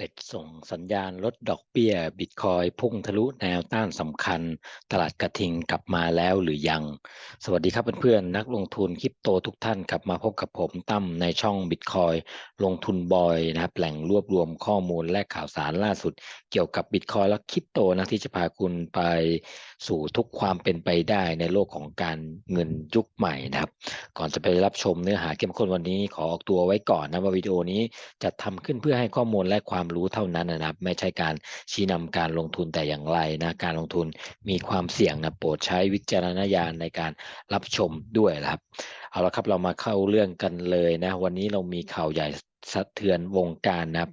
เฟดส่งสัญญาณลดดอกเบี้ย บิตคอยพุ่งทะลุแนวต้านสำคัญ ตลาดกระทิงกลับมาแล้วหรือยัง สวัสดีครับเพื่อนๆ นักลงทุนคริปโตทุกท่านกลับมาพบกับผมตั้มในช่องบิตคอยลงทุนบอยนะครับ แหล่งรวบรวมข้อมูลและข่าวสารล่าสุด เกี่ยวกับบิตคอยและคริปโตนะที่จะพาคุณไปสู่ทุกความเป็นไปได้ในโลกของการเงินยุคใหม่นะครับ ก่อนจะไปรับชมเนื้อหาเข้มข้นวันนี้ขอออกตัวไว้ก่อนนะว่าวิดีโอนี้จะทำขึ้นเพื่อให้ข้อมูลและความรู้เท่านั้นนะครับ ไม่ใช่การชี้นำการลงทุนแต่อย่างไรนะการลงทุนมีความเสี่ยงนะโปรดใช้วิจารณญาณในการรับชมด้วยนะครับ เอาละครับเรามาเข้าเรื่องกันเลยนะ วันนี้เรามีข่าวใหญ่สะเทือนวงการนะครับ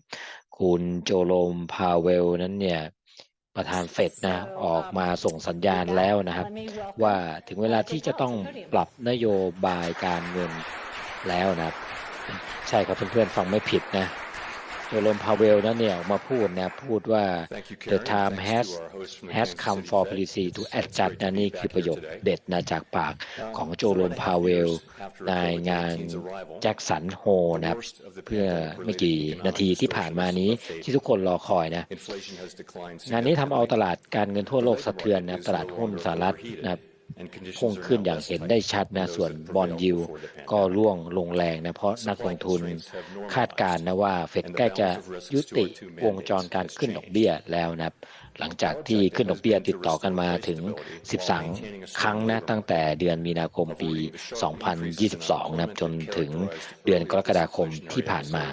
คุณโจโรมพาเวลนั้นเนี่ยประธานเฟดนะออกมาส่งสัญญาณแล้วนะครับ ว่าถึงเวลาที่จะต้องปรับนโยบายการเงินแล้วนะครับ ใช่ครับเพื่อนๆฟังไม่ผิดนะ โจโรมพาเวลนั้นเนี่ยออกมาพูดนะพูดว่า the time has has come for policy to adjust นะนี่คือประโยคเด็ดนะจากปากของโจโรมพาเวลในงานแจ็คสันโฮนะครับเพื่อไม่กี่นาทีที่ผ่านมานี้ที่ทุกคนรอคอยนะงานนี้ทำเอาตลาดการเงินทั่วโลกสะเทือนนะตลาดหุ้นสหรัฐนะครับ พุ่งขึ้นอย่างเห็นได้ชัดนะส่วนบอลยิวก็ร่วงลงแรงนะเพราะนักลงทุนคาดการณ์นะว่าเฟดใกล้จะยุติวงจรการขึ้นดอกเบี้ยแล้วนะครับหลังจากที่ขึ้นดอกเบี้ยติดต่อกันมาถึง 13 ครั้งนะตั้งแต่เดือนมีนาคมปี 2022นะครับจนถึงเดือนกรกฎาคมที่ผ่านมา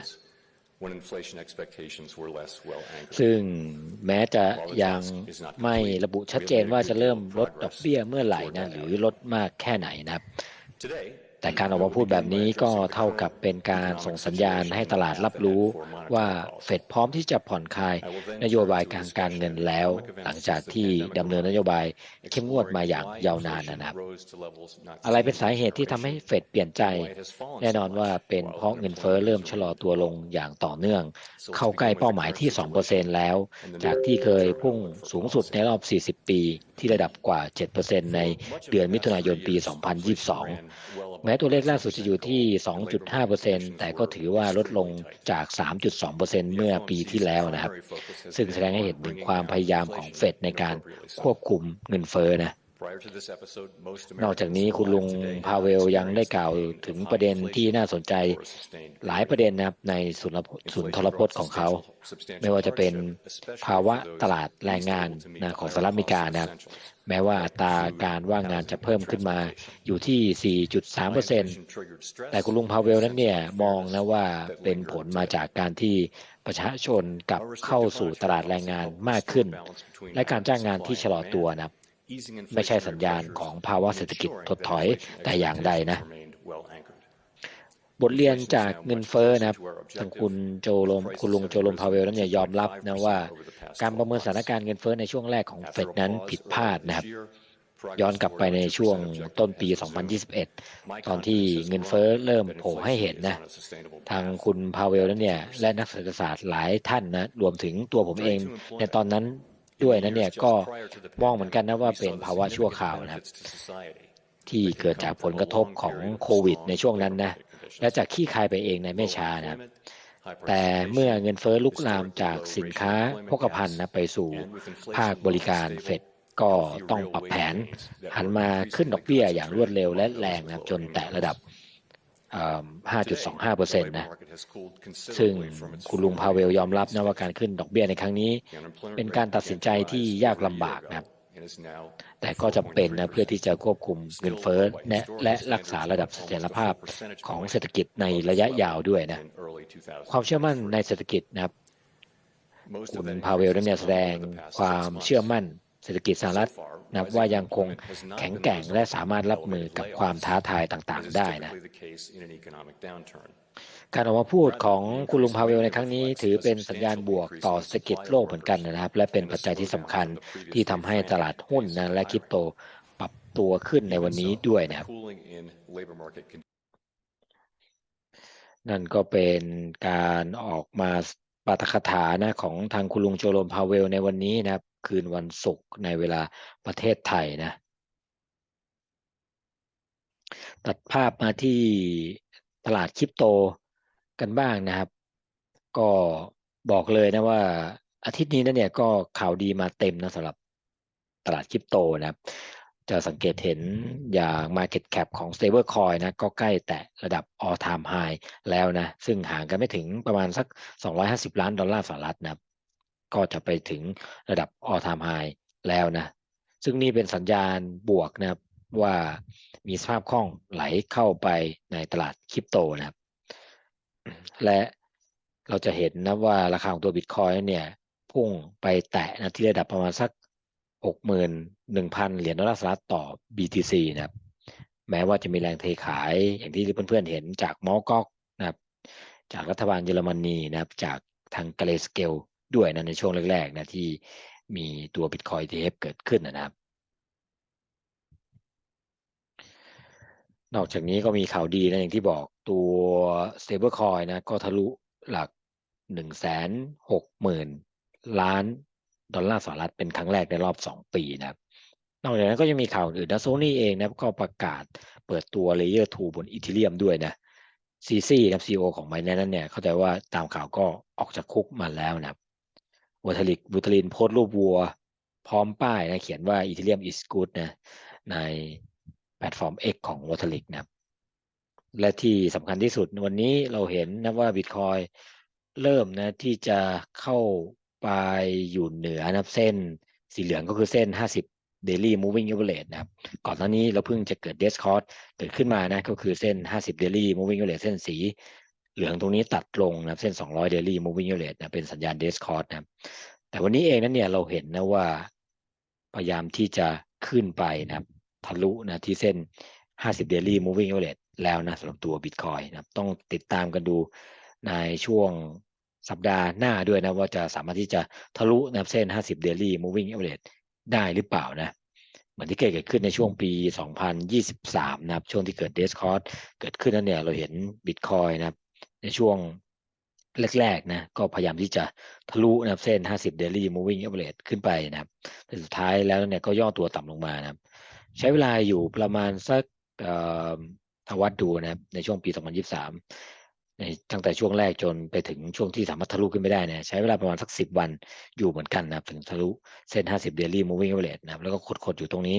ซึ่งแม้จะยังไม่ระบุชัดเจนว่าจะเริ่มลดดอกเบี้ยเมื่อไหร่นะหรือลดมากแค่ไหนนะครับ แต่การออกมาพูดแบบนี้ก็เท่ากับเป็นการส่งสัญญาณให้ตลาดรับรู้ว่าเฟดพร้อมที่จะผ่อนคลายนโยบายการการเงินแล้ว หลังจากที่ดำเนินนโยบายเข้มงวดมาอย่างยาวนานนะครับ อะไรเป็นสาเหตุที่ทำให้เฟดเปลี่ยนใจ แน่นอนว่าเป็นเพราะเงินเฟ้อเริ่มชะลอตัวลงอย่างต่อเนื่อง เข้าใกล้เป้าหมายที่ 2%แล้ว จากที่เคยพุ่งสูงสุดในรอบ 40 ปีที่ระดับกว่า 7%ในเดือนมิถุนายนปี 2022 แม้ตัวเลขล่าสุดจะอยู่ที่ 2.5%แต่ก็ถือว่าลดลงจาก 3.2%เมื่อปีที่แล้วนะครับ ซึ่งแสดงให้เห็นถึงความพยายามของเฟดในการควบคุมเงินเฟ้อนะ นอกจากนี้คุณลุงพาเวลยังได้กล่าวถึงประเด็นที่น่าสนใจหลายประเด็นนะครับในศูนย์ศูนย์ทรพจน์ของเขา ไม่ว่าจะเป็นภาวะตลาดแรงงานนะของสหรัฐอเมริกานะครับ แม้ว่าอัตราการว่างงานจะเพิ่มขึ้นมาอยู่ที่ 4.3%แต่คุณลุงพาเวลนั้นเนี่ยมองนะว่าเป็นผลมาจากการที่ประชาชนกลับเข้าสู่ตลาดแรงงานมากขึ้น และการจ้างงานที่ชะลอตัวนะครับ ไม่ใช่สัญญาณของภาวะเศรษฐกิจถดถอยแต่อย่างใดนะ บทเรียนจากเงินเฟ้อนะครับทางคุณโจลมคุณลุงโจลมพาเวลนั้นเนี่ยยอมรับนะว่า การประเมินสถานการณ์เงินเฟ้อในช่วงแรกของเฟดนั้นผิดพลาดนะครับย้อนกลับไปในช่วงต้นปี 2021 ตอนที่เงินเฟ้อเริ่มโผล่ให้เห็นนะ ทางคุณพาเวลนั้นเนี่ย และนักเศรษฐศาสตร์หลายท่านนะ รวมถึงตัวผมเอง ในตอนนั้น ด้วยนะเนี่ยก็มองเหมือนกันนะว่าเป็นภาวะชั่วคราวนะครับ ที่เกิดจากผลกระทบของโควิด ในช่วงนั้นนะและจากขี้คายไปเองในไม่ช้านะครับแต่เมื่อเงินเฟ้อลุกลามจากสินค้าโภคภัณฑ์นะไปสู่ภาคบริการเฟดก็ต้องปรับแผนหันมาขึ้นดอกเบี้ยอย่างรวดเร็วและแรงนะจนแตะระดับ 5.25%นะซึ่งคุณลุงพาเวลยอมรับนะว่าการขึ้นดอกเบี้ยในครั้งนี้ เป็นการตัดสินใจที่ยากลำบากนะครับ แต่ก็จำเป็นนะเพื่อที่จะควบคุมเงินเฟ้อและและรักษาระดับเสถียรภาพของเศรษฐกิจในระยะยาวด้วยนะความเชื่อมั่นในเศรษฐกิจนะครับคุณพาเวลเนี่ยแสดงความเชื่อมั่น เศรษฐกิจสหรัฐนับว่ายังคงแข็งแกร่งและสามารถรับมือกับความท้าทายต่างๆ ได้นะการออกมาพูดของคุณลุงพาเวลในครั้งนี้ ถือเป็นสัญญาณบวกต่อเศรษฐกิจโลกเหมือนกันนะครับ และเป็นปัจจัยที่สำคัญที่ทำให้ตลาดหุ้นนะและคริปโตปรับตัวขึ้นในวันนี้ด้วยนะครับนั่นก็เป็นการออกมาปาฐกถานะของทางคุณลุงโจโรมพาเวลในวันนี้นะครับ คืนวันศุกร์ในเวลาประเทศไทยนะ ตัดภาพมาที่ตลาดคริปโตกันบ้างนะครับ ก็บอกเลยนะว่าอาทิตย์นี้นะเนี่ยก็ข่าวดีมาเต็มนะสำหรับตลาดคริปโตนะครับ จะสังเกตเห็นอย่าง Market Cap ของ Stablecoin นะก็ใกล้แตะระดับ All Time High แล้วนะ ซึ่งห่างกันไม่ถึงประมาณสัก 250 ล้านดอลลาร์สหรัฐนะครับ ก็จะไปถึงระดับ All Time High แล้วนะ ซึ่งนี่เป็นสัญญาณบวกนะครับว่ามีสภาพคล่องไหลเข้าไปในตลาดคริปโตนะครับ และเราจะเห็นนะว่าราคาของตัวบิตคอยเนี่ยพุ่งไปแตะนะที่ระดับประมาณสัก 61,000 เหรียญดอลลาร์สหรัฐต่อ BTC นะครับ แม้ว่าจะมีแรงเทขายอย่างที่เพื่อนๆเห็นจากมอลกอกนะครับ จากรัฐบาลเยอรมนีนะครับ จากทางกเลสเกล ด้วยนะในช่วงแรกๆนะที่มีตัว Bitcoin ETF เกิดขึ้นนะครับ นอกจากนี้ก็มีข่าวดีนะอย่างที่บอกตัว stablecoin นะก็ทะลุหลักหนึ่งแสนหกหมื่นล้านดอลลาร์สหรัฐเป็นครั้งแรกในรอบสองปีนะครับนอกจากนั้นก็ยังมีข่าวอื่นนะโซนี่เองนะก็ประกาศเปิดตัว Layer 2บนอีเทเรียมด้วยนะซีซีนะซีโอของไมนั้นเนี่ยเข้าใจว่าตามข่าวก็ออกจากคุกมาแล้วนะครับ วัตลิกบุตลินโพสรูปวัว พร้อมป้ายนะเขียนว่าอีเทเรียม is good นะในแพลตฟอร์ม X ของวัตลิกนะครับ และที่สำคัญที่สุดวันนี้เราเห็นนะว่า Bitcoin เริ่มนะที่จะเข้าไปอยู่เหนือนะเส้นสีเหลืองก็คือเส้น 50 daily moving average นะครับ ก่อนหน้านี้เราเพิ่งจะเกิด d e s c o r d เกิดขึ้นมานะก็คือเส้น 50 daily moving average เส้นสี เหลืองตรงนี้ตัดลงนะเส้น 200 daily moving average นะเป็นสัญญาณ d e s c o r d นะแต่วันนี้เองนั้นเนี่ยเราเห็นนะว่าพยายามที่จะขึ้นไปนะครับทะลุนะที่เส้น 50 daily moving average แล้วนะสำหรับตัว Bitcoin นะต้องติดตามกันดูในช่วงสัปดาห์หน้าด้วยนะว่าจะสามารถที่จะทะลุนะเส้น 50 daily moving average ได้หรือเปล่านะเหมือนที่เกิดขึ้นในช่วงปี 2023 นะครับ ช่วงที่เกิดเดสคอร์เกิดขึ้นนั้นเนี่ยเราเห็น Bitcoin นะครับ ในช่วงแรกๆนะก็พยายามที่จะทะลุนะเส้น 50 daily moving average ขึ้นไปนะครับ แต่สุดท้ายแล้วเนี่ยก็ย่อตัวต่ำลงมานะครับ ใช้เวลาอยู่ประมาณสักทวัดดูนะครับในช่วงปี 2023ในตั้งแต่ช่วงแรกจนไปถึงช่วงที่สามารถทะลุขึ้นไปได้เนี่ยใช้เวลาประมาณสัก 10 วันอยู่เหมือนกันนะครับ ถึงทะลุเส้น 50 daily moving average นะครับ แล้วก็คดๆอยู่ตรงนี้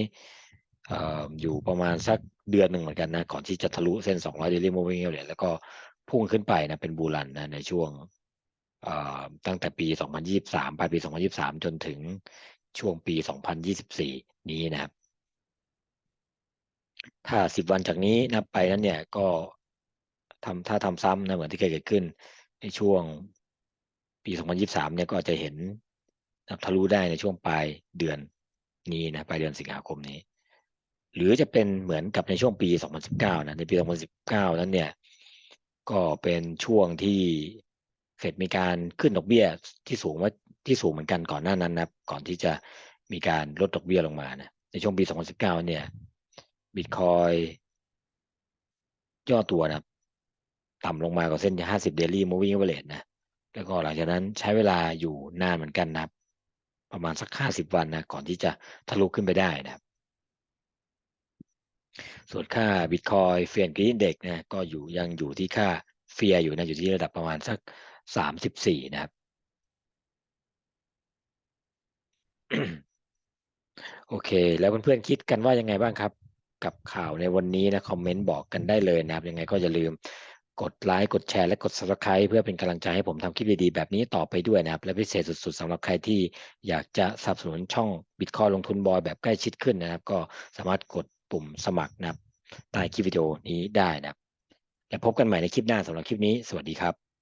อยู่ประมาณสักเดือนหนึ่งเหมือนกันนะ ก่อนที่จะทะลุเส้น 200 daily moving average แล้วก็ พุ่งขึ้นไปนะเป็นบูรันนะในช่วงตั้งแต่ปี 2023 ปลายปี 2023 จนถึงช่วงปี 2024 นี้นะครับ ถ้า 10 วันจากนี้นับไปนั้นเนี่ยก็ทำถ้าทำซ้ำนะเหมือนที่เคยเกิดขึ้นในช่วงปี 2023 เนี่ยก็จะเห็นนับทะลุได้ในช่วงปลายเดือนนี้นะปลายเดือนสิงหาคมนี้ หรือจะเป็นเหมือนกับในช่วงปี 2019 นะในปี 2019 นั้นเนี่ย ก็เป็นช่วงที่เฟดมีการขึ้นดอกเบี้ยที่สูงว่าที่สูงเหมือนกันก่อนหน้านั้นนะก่อนที่จะมีการลดดอกเบี้ยลงมานะในช่วงปี 2019 เนี่ยบิตคอยย่อตัวนะต่ำลงมากว่าเส้น 50 daily moving average นะแล้วก็หลังจากนั้นใช้เวลาอยู่นานเหมือนกันนะประมาณสัก 50 วันนะก่อนที่จะทะลุขึ้นไปได้นะครับ ส่วนค่า Bitcoin เฟียนกรีนเด็กนะก็อยู่ยังอยู่ที่ค่าเฟียอยู่นะอยู่ที่ระดับประมาณสัก34นะครับโอเค แล้วเพื่อนๆคิดกันว่ายังไงบ้างครับ กับข่าวในวันนี้นะคอมเมนต์บอกกันได้เลยนะครับ ยังไงก็อย่าลืมกดไลค์กดแชร์และกด subscribe เพื่อเป็นกำลังใจให้ผมทำคลิปดีๆแบบนี้ต่อไปด้วยนะครับ และพิเศษสุดๆสำหรับใครที่อยากจะสนับสนุนช่อง Bitcoin ลงทุนบอยแบบใกล้ชิดขึ้นนะครับ ก็สามารถกด ปุ่มสมัครนะครับใต้คลิปวิดีโอนี้ได้นะครับ และพบกันใหม่ในคลิปหน้าสำหรับคลิปนี้ สวัสดีครับ